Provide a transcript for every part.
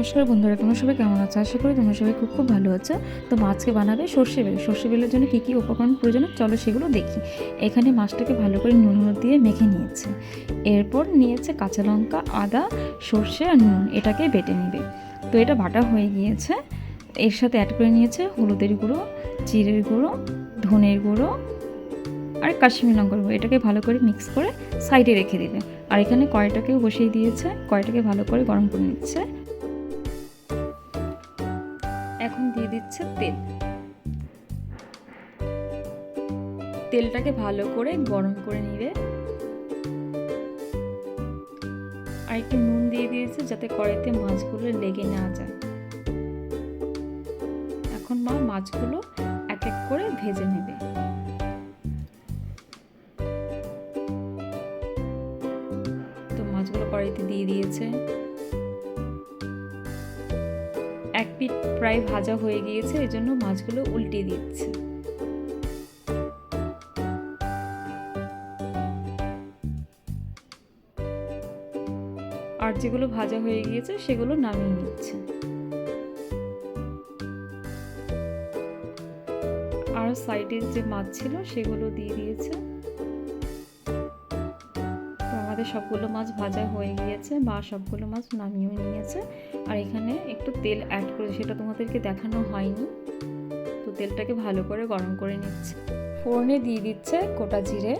নমস্কার বন্ধুরা, তোমরা সবাই কেমন আছো? আশা করি তোমরা সবাই খুব খুব ভালো আছো। তো মাছকে বানাবে সর্ষে বেল। সর্ষে বেলের জন্য কী কী উপকরণ প্রয়োজন চলো সেগুলো দেখি। এখানে মাছটাকে ভালো করে নুন, হলুদ দিয়ে মেখে নিয়েছে। এরপর নিয়েছে কাঁচা লঙ্কা, আদা, সর্ষে আর নুন। এটাকে বেটে নেবে। তো এটা বাটা হয়ে গিয়েছে। এর সাথে অ্যাড করে নিয়েছে হলুদের গুঁড়ো, জিরের গুঁড়ো, ধনের গুঁড়ো আর কাশ্মীর লঙ্কার গুঁড়ো। এটাকে ভালো করে মিক্স করে সাইডে রেখে দেবে। আর এখানে কয়টাকেও বসিয়ে দিয়েছে। কয়টাকে ভালো করে গরম করে নিচ্ছে। দিচ্ছে তেল। তেলটাকে ভালো করে গরম করে নিবে। আর একটু নুন দিয়ে দিয়েছে যাতে কড়াইতে মাছগুলো লেগে না যায়। এখন মা মাছগুলো এক এক করে ভেজে নেবে। তো মাছগুলো কড়াইতে দিয়ে দিয়েছে। এক পিঠ প্রায় ভাজা হয়ে গিয়েছে এই জন্য মাছগুলো উল্টে দিচ্ছে। আর যেগুলো ভাজা হয়ে গিয়েছে, সেগুলো নামিয়ে নিচ্ছে। আর সাইডের যে মাছ ছিল, সেগুলো দিয়ে দিয়েছে। আমাদের সবগুলো মাছ ভাজা হয়ে গিয়েছে বা সবগুলো মাছ নামিয়েও নিয়েছে। আর এখানে একটু তেল অ্যাড করে সেটা তোমাদেরকে দেখানো হয়নি। তো তেলটাকে ভালো করে গরম করে নিচ্ছে। ফোড়নে দিয়ে দিচ্ছে গোটা জিরে।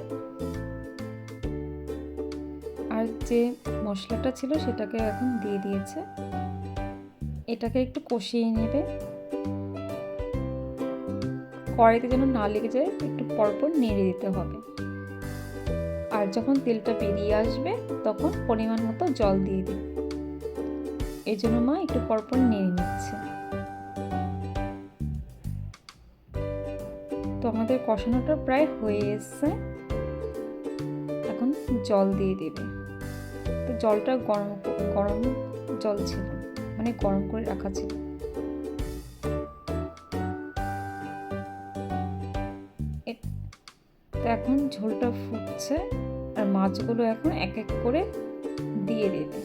আর যে মশলাটা ছিল সেটাকে এখন দিয়ে দিয়েছে। এটাকে একটু কষিয়ে নেবে। কড়াইতে যেন না লেগে যায়, একটু পরপর নেড়ে দিতে হবে। আর যখন তেলটা বেরিয়ে আসবে, তখন পরিমাণ মতো জল দিয়ে দিবে। এই জন্য মা একটু পরপর নেড়ে নিচ্ছে। তো আমাদের কষানোটা প্রায় হয়ে এসছে। এখন জল দিয়ে দেবে। তো জলটা গরম গরম জল ছিল মানে গরম করে রাখা ছিল। এখন ঝোলটা ফুটছে। আর মাছগুলো এখন এক এক করে দিয়ে দেবে।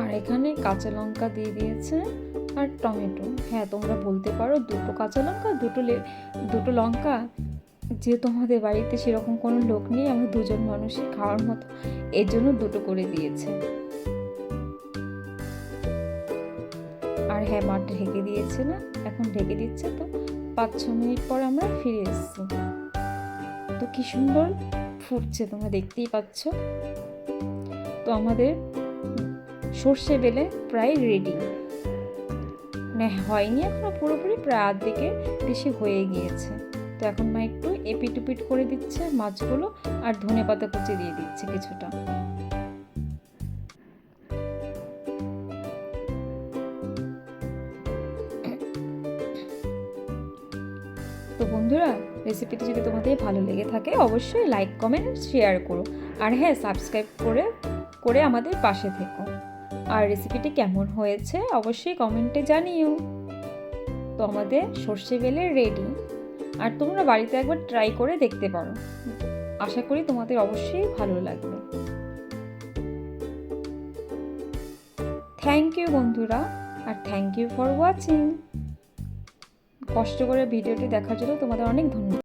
আর এখানে কাঁচা লঙ্কা দিয়ে দিয়েছে আর টমেটো। হ্যাঁ তোমরা বলতে পারো দুটো কাঁচা লঙ্কা, দুটো দুটো লঙ্কা। যেহেতু আমাদের বাড়িতে সেরকম কোনো লোক নেই, আমরা দুজন মানুষই খাওয়ার মতো। এর জন্য দুটো করে দিয়েছে। আর হ্যাঁ মা ঢেকে দিয়েছে না? এখন ঢেকে দিচ্ছে তো। পাঁচ ছ মিনিট পর আমরা ফিরে এসেছি। তো কি সুন্দর ফুটছে, তোমরা দেখতেই পাচ্ছ। তো আমাদের সর্ষে বেলে প্রায় রেডি মানে হয়নি এখনও, পুরোপুরি প্রায় আর্ধেকে বেশি হয়ে গিয়েছে। তো এখন মা একটু এপিট উপিট করে দিচ্ছে মাছগুলো আর ধনে পাতা কুচি দিয়ে দিচ্ছে কিছুটা। তো বন্ধুরা রেসিপিটি যদি তোমাদের ভালো লেগে থাকে, অবশ্যই লাইক কমেন্ট শেয়ার করো। আর হ্যাঁ সাবস্ক্রাইব করে করে আমাদের পাশে থেকো। আর রেসিপিটি কেমন হয়েছে, অবশ্যই কমেন্টে জানিও। তো আমাদের সর্ষে বেলে রেডি আর তোমরা বাড়িতে একবার ট্রাই করে দেখতে পারো। আশা করি তোমাদের অবশ্যই ভালো লাগবে। থ্যাংক ইউ বন্ধুরা। আর থ্যাংক ইউ ফর ওয়াচিং কষ্ট করে ভিডিওটি দেখার জন্য তোমাদের অনেক ধন্যবাদ।